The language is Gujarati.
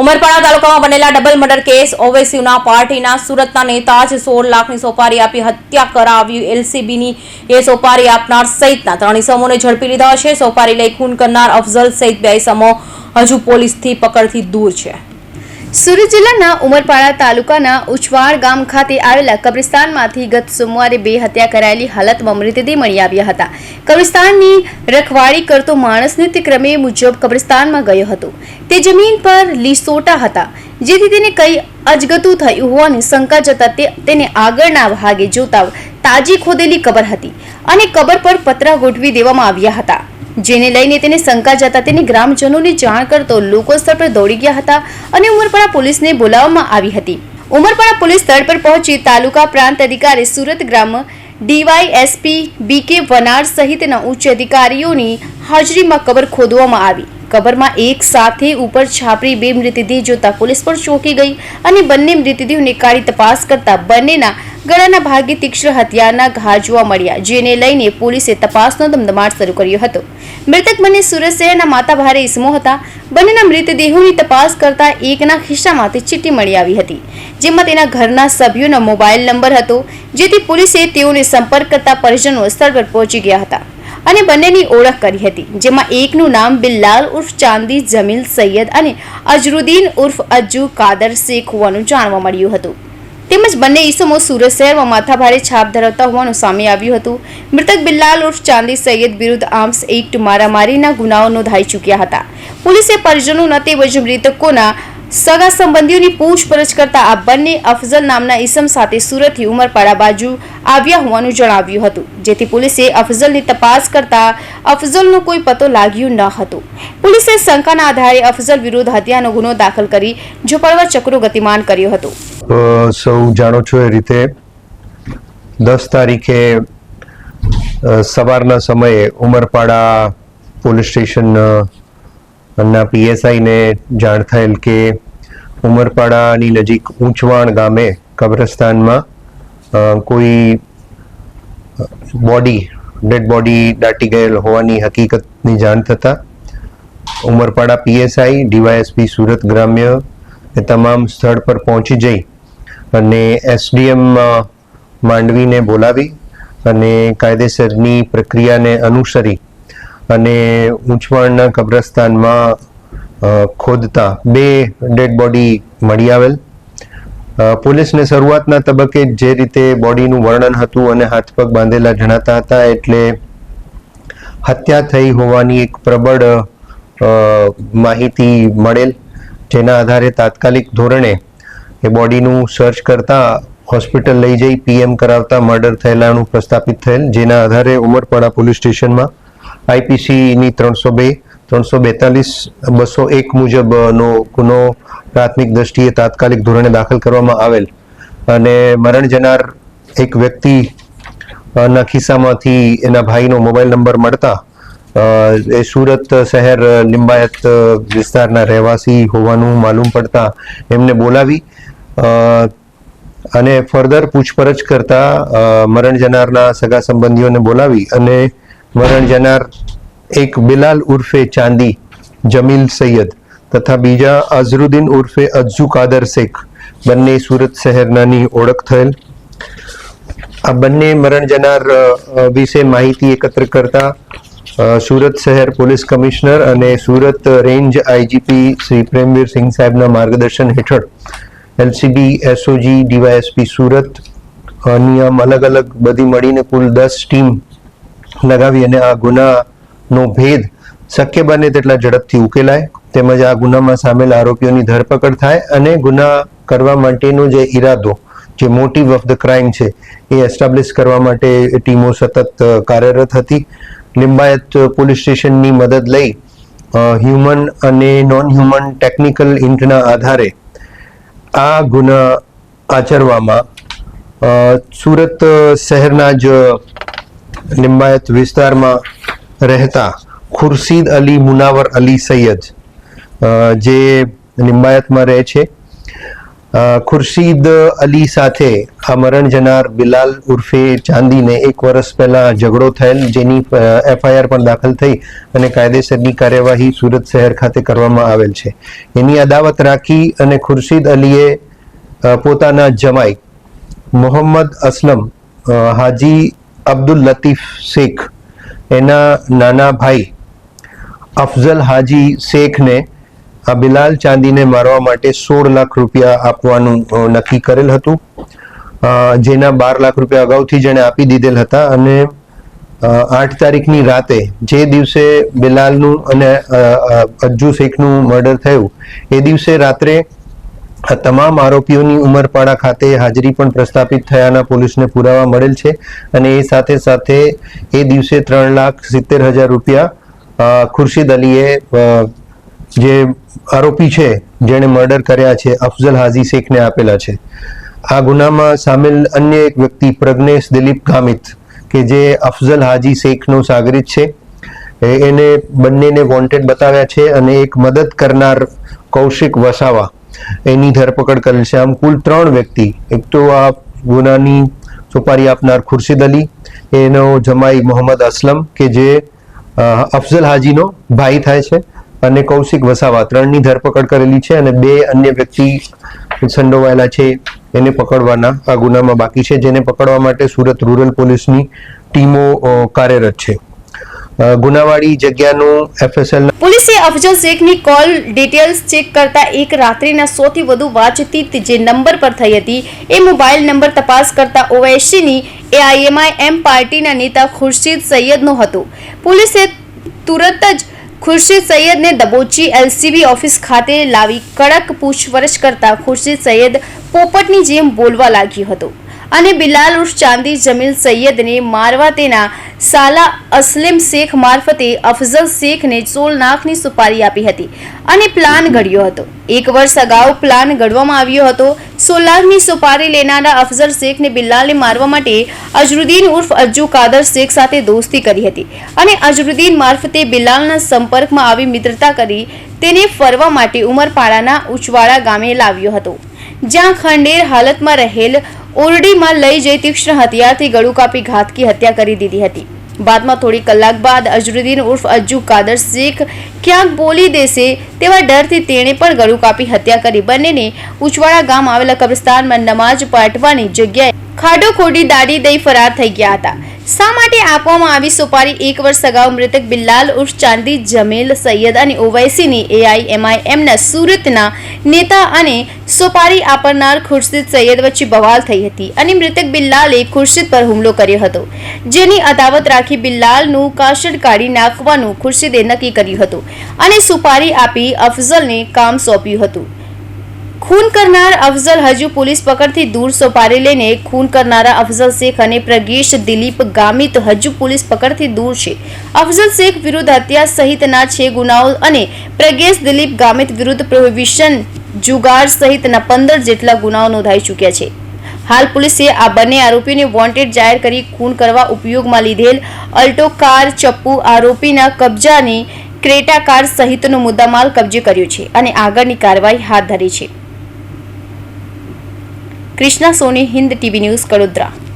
ઉમરપાડા તાલુકામાં બનેલા ડબલ મર્ડર કેસ ઓવેસીના પાર્ટીના સુરતના નેતા જ સોળ લાખની સોપારી આપી હત્યા કરાવી એલસીબીની. એ સોપારી આપનાર સહિતના ત્રણ ઇસમોને ઝડપી લીધા છે. સોપારી લઈ ખૂન કરનાર અફઝલ સહિત બે ઇસમો હજુ પોલીસથી પકડથી દૂર છે. સુરત જિલ્લાના ઉમરપાડા તાલુકાના ઉછવાડ ગામ ખાતે આવેલા કબ્રિસ્તાનમાંથી ગત સોમવારે બે હત્યા કરાયેલી હાલતમાં મૃતદેહ મળી આવ્યા હતા. કબ્રિસ્તાનની રખવાળી કરતો માણસ નિત્યક્રમે મુજબ કબ્રિસ્તાનમાં ગયો હતો. તે જમીન પર લીસોટા હતા, જેથી તેને કઈ અજગતું થયું હોવાની શંકા જતા તે તેને આગળના ભાગે જોતા તાજી ખોદેલી કબર હતી અને કબર પર પતરા ગોઠવી દેવામાં આવ્યા હતા. જેને લઈને તેને શંકા જતા તેને ગ્રામજનોને જાણ કરતો લોકો સ્થળ પર દોડી ગયા હતા અને ઉમરપાડા પોલીસને બોલાવવામાં આવી હતી. ઉમરપાડા પોલીસ સ્થળ પર પહોંચી તાલુકા પ્રાંત અધિકારી સુરત ગ્રામ ડીવાયએસપી બીકે વનાર સહિતના ઉચ્ચ અધિકારીઓની હાજરીમાં કબર ખોદવામાં આવી. કબરમાં એક સાથે ઉપર છાપરી, બે મૃતદેહ જોતા પોલીસ પણ ચોંકી ગઈ અને બંને મૃતદેહોને કાઢી તપાસ કરતા બંનેના ગળાના ભાગે તીક્ષ્ણ હથિયારના ઘા જોવા મળ્યા, જેને લઈને પોલીસે તપાસનો ધમધમાટ શરૂ કર્યો હતો. મૃતક બંને સુરત શહેરના માતાભારે ઇસમો હતા. બંનેના મૃતદેહોની તપાસ કરતા એકના ખિસ્સામાંથી ચીઠ્ઠી મળી આવી હતી, જેમાં તેના ઘરના સભ્યોનો મોબાઈલ નંબર હતો, જેથી પોલીસે તેઓને સંપર્ક કરતા પરિજનો સ્થળ પર પહોંચી ગયા હતા. અને બંનેની ઓળખ કરી હતી, જેમાં એકનું નામ બિલ્લાલ ઉર્ફ ચાંદી, જમીલ સૈયદ અને અજરુદ્દીન ઉર્ફ અજ્જુ કાદર શેખ હોવાનું જાણવા મળ્યું હતું. તેમજ બંને ઈસમો સુરત શહેરમાં માથાભારે છાપ ધરાવતા હોવાનું સામે આવ્યું હતું. મૃતક બિલ્લાલ ઉર્ફ ચાંદી સૈયદ વિરુદ્ધ આર્મ્સ એક્ટ મારામારીના ગુનાઓ નોંધાઈ ચૂક્યા હતા. પોલીસે પરિજનોના તેમજ મૃતકોના સગા સંબંધીઓની પૂછપરછ કરતા આ બંને અફઝલ નામના ઈસમ સાથે સુરતથી ઉમરપાડા બાજુ આવ્યા હોવાનું જણાવ્યું હતું. જેથી પોલીસે અફઝલની તપાસ કરતા અફઝલનો કોઈ પતો લાગ્યો ન હતો. પોલીસે શંકાના આધારે અફઝલ વિરુદ્ધ હત્યાનો ગુનો દાખલ કરી ઝુંપડવા ચક્રો ગતિમાન કર્યો હતો. અ, સૌ જાણો છો એ રીતે દસ તારીખે સવારના સમયે ઉમરપાડા પોલીસ સ્ટેશન ના પીએસઆઈને જાણ થયેલ કે ઉમરપાડાની નજીક ઊંચવાણ ગામે કબ્રસ્તાનમાં કોઈ બોડી ડેડ બોડી દાટી ગયેલ હોવાની હકીકતની જાણ થતાં ઉમરપાડા પીએસઆઈ ડીવાયએસપી સુરત ગ્રામ્ય એ તમામ સ્થળ પર પહોંચી જઈ અને એસડીએમ માંડવીને બોલાવી અને કાયદેસરની પ્રક્રિયાને અનુસરી અને ઊંચવાણના કબ્રસ્તાનમાં ખોદતા બે ડેડ બોડી મળી આવેલ. પોલીસને શરૂઆતના તબક્કે જે રીતે બોડીનું વર્ણન હતું અને હાથ પગ બાંધેલા જણાતા હતા એટલે હત્યા થઈ હોવાની એક પ્રબળ માહિતી મળેલ, જેના આધારે તાત્કાલિક ધોરણે એ બોડીનું સર્ચ કરતા હોસ્પિટલ લઈ જઈ પીએમ કરાવતા મર્ડર થયેલાનું પ્રસ્થાપિત થયેલ, જેના આધારે ઉમરપાડા પોલીસ સ્ટેશનમાં આઈપીસીની ત્રણસો બે, ત્રણસો બેતાલીસ, બસો એક મુજબનો ગુનો પ્રાથમિક દ્રષ્ટિએ તાત્કાલિક ધોરણે દાખલ કરવામાં આવેલ. અને મરણ જનાર એક વ્યક્તિ ના ખિસ્સામાંથી એના ભાઈનો મોબાઈલ નંબર મળતા એ સુરત શહેર લિંબાયત વિસ્તારના રહેવાસી હોવાનું માલુમ પડતા એમને બોલાવી અને ફર્ધર પૂછપરછ કરતા મરણ જનારના સગા સંબંધીઓને બોલાવી અને મરણ જનાર એક બિલાલ ઉર્ફે ચાંદી, જમીલ સૈયદ તથા બીજા અઝરુદ્દીન ઉર્ફે અજ્જુ કાદર શેખ બંને સુરત શહેરનાની ઓળખ થયેલ. આ બંને મરણ જનાર વિશે માહિતી એકત્ર કરતા સુરત શહેર પોલીસ કમિશનર અને સુરત રેન્જ આઈજીપી શ્રી પ્રેમવીર સિંહ સાહેબના માર્ગદર્શન હેઠળ એલસીબી એસઓજી ડીવાયએસપી સુરત નિયમ, અલગ અલગ બધી મળીને કુલ દસ ટીમ લગાવી અને આ ગુનાનો ભેદ શક્ય બને તેટલા ઝડપથી ઉકેલાય. તેમજ આ ગુનામાં સામેલ આરોપીઓની ધરપકડ થાય અને ગુના કરવા માટેનો જે ઈરાદો, જે મોટિવ ઓફ ધ ક્રાઇમ છે, એ એસ્ટાબ્લિશ કરવા માટે ટીમો સતત કાર્યરત હતી. લિંબાયત પોલીસ સ્ટેશનની મદદ લઈ હ્યુમન અને નોન હ્યુમન ટેકનિકલ ઇન્ટના આધારે આ ગુના આચરવામાં સુરત શહેરના જ લિંબાયત વિસ્તારમાં રહેતા ખુરશીદ અલી મુનાવર અલી સૈયદ જે લિંબાયતમાં રહે છે. ખુરશીદ અલી સાથે આ મરણ જનાર બિલાલ ઉર્ફે ચાંદીને એક વર્ષ પહેલા ઝઘડો થયેલ, જેની એફઆઈઆર પણ દાખલ થઈ અને કાયદેસરની કાર્યવાહી સુરત શહેર ખાતે કરવામાં આવેલ છે. એની અદાવત રાખી અને ખુરશીદ અલીએ પોતાના જમાઈ મોહમ્મદ અસલમ હાજી અબ્દુલ લતીફ શેખ, એના નાના ભાઈ અફઝલ હાજી શેખને આ બિલાલ ચાંદીને મારવા માટે સોળ લાખ રૂપિયા આપવાનું નક્કી કરેલ હતું. જેના બાર લાખ રૂપિયા અગાઉથી જેણે આપી દીધેલ હતા અને આઠ તારીખની રાતે જે દિવસે બિલાલનું અને અજ્જુ શેખનું મર્ડર થયું, એ દિવસે રાત્રે તમામ આરોપીઓની ઉમરપાડા ખાતે હાજરી પણ પ્રસ્થાપિત થયાના પોલીસને પુરાવા મળેલ છે અને એ સાથે સાથે એ દિવસે ત્રણ લાખ સિત્તેર હજાર રૂપિયા ખુરશીદ અલીએ જે આરોપી છે, જેણે મર્ડર કર્યા છે, અફઝલ હાજી શેખને આપેલા છે. આ ગુનામાં સામેલ અન્ય એક વ્યક્તિ, પ્રજ્ઞેશ દિલીપ ગામિત, કે જે અફઝલ હાજી શેખનો સાગરિત છે. એને બંનેને વોન્ટેડ બતાવ્યા છે અને એક મદદ કરનાર કૌશિક વસાવા એની ધરપકડ કરેલ છે. આમ કુલ ત્રણ વ્યક્તિ, એક તો આ ગુનાની સોપારી આપનાર ખુરશીદ અલી, એનો જમાઈ મોહમ્મદ અસલમ, કે જે અફઝલ હાજીનો ભાઈ થાય છે. અને કૌશિક વસાવા ત્રણની ધરપકડ કરેલી છે અને બે અન્ય વ્યક્તિ સંડોવાયેલા છે એને પકડવાના આ ગુનામાં બાકી છે, જેને પકડવા માટે સુરત રૂરલ પોલીસની ટીમો કાર્યરત છે. ગુનાવાળી જગ્યાનું એફએસએલ પોલીસે અફજલ શેખની કોલ ડિટેલ્સ ચેક કરતા એક રાત્રિના સૌથી વધુ વાતચીત જે નંબર પર થઈ હતી, એ મોબાઈલ નંબર તપાસ કરતા ઓવૈસીની એઆઈએમઆઈ એમ પાર્ટીના નેતા ખુરશીદ સૈયદનો હતો. પોલીસે તુરત જ ખુરશીદ સૈયદને દબોચી એલસીબી ઓફિસ ખાતે લાવી કડક પૂછપરછ કરતા ખુરશીદ સૈયદ પોપટની જેમ બોલવા લાગ્યો હતો. અને બિલાલ ઉર્ફ ચાંદી જમીલ સૈયદને મારવા તેના સાલા અસલેમ શેખ મારફતે અફઝલ શેખને ચોલનાખની સુપારી આપી હતી અને પ્લાન ઘડ્યો હતો. એક વર્ષ અગાઉ પ્લાન ઘડવામાં આવ્યો હતો. સોલાખની સુપારી લેનારા અફઝલ શેખને બિલાલને મારવા માટે અજરુદ્દીન ઉર્ફ અજ્જુ કાદર શેખ સાથે દોસ્તી કરી હતી અને અજરુદ્દીન મારફતે બિલાલના સંપર્કમાં આવી મિત્રતા કરી તેને ફરવા માટે ઉમરપાડાના ઉચવાડા ગામે લાવ્યો હતો. જ્યાં ખંડેર હાલતમાં રહેલ ઓરડીમાં લઈ જઈ તીક્ષ્ણ હથિયારથી ગળું કાપી ઘાતકી હત્યા કરી દીધી હતી. બાદમાં થોડી કલાક બાદ અજરુદ્દીન ઉર્ફ અજ્જુ કાદર શેખ ક્યાંક બોલી દેશે તેવા ડરથી તેણે પણ ગળું કાપી હત્યા કરી. બંનેને ઉચવાડા ગામ આવેલા કબ્રસ્તાનમાં નમાજ પાઠવાની જગ્યાએ ખાડો ખોડી દાડી દઈ ફરાર થઈ ગયા હતા. શા માટે આપવામાં આવી સુપારી એક વર્ષ અગાઉ મૃતક બિલ્લાલ ઉર્ફ ચાંદી, જમીલ સૈયદ અને ઓવૈસીની એઆઈએમઆઈએમના સુરતના નેતા અને સુપારી આપનાર ખુરશીદ સૈયદ વચ્ચે બવાલ થઈ હતી અને મૃતક બિલ્લાલે ખુરશીદ પર હુમલો કર્યો હતો. જેની અદાવત રાખી બિલ્લાલનું કાશળ કાઢી નાખવાનું ખુરશીદે નક્કી કર્યું હતું અને સુપારી આપી અફઝલને કામ સોંપ્યું હતું. ખૂન કરનાર અફઝલ હજુ પોલીસ પકડથી દૂર સોપારી લઈને ખૂન કરનારા અફઝલ શેખ અને પ્રગેશ દિલીપ ગામિત હજુ પોલીસ પકડથી દૂર છે અફઝલ શેખ વિરુદ્ધ હત્યા સહિતના છે ગુનાઓ અને પ્રગેશ દિલીપ ગામિત વિરુદ્ધ પ્રોહિબિશન જુગાર સહિતના પંદર જેટલા ગુનાઓ નોંધાઈ ચૂક્યા છે હાલ પોલીસે આ બંને આરોપીને વોન્ટેડ જાહેર કરી ખૂન કરવા ઉપયોગમાં લીધેલ અલ્ટો કાર ચપ્પુ આરોપીના કબજાની ક્રેટા કાર સહિતનો મુદ્દામાલ કબજે કર્યો છે અને આગળની કાર્યવાહી હાથ ધરી છે। Krishna Soni Hind TV news Kadodara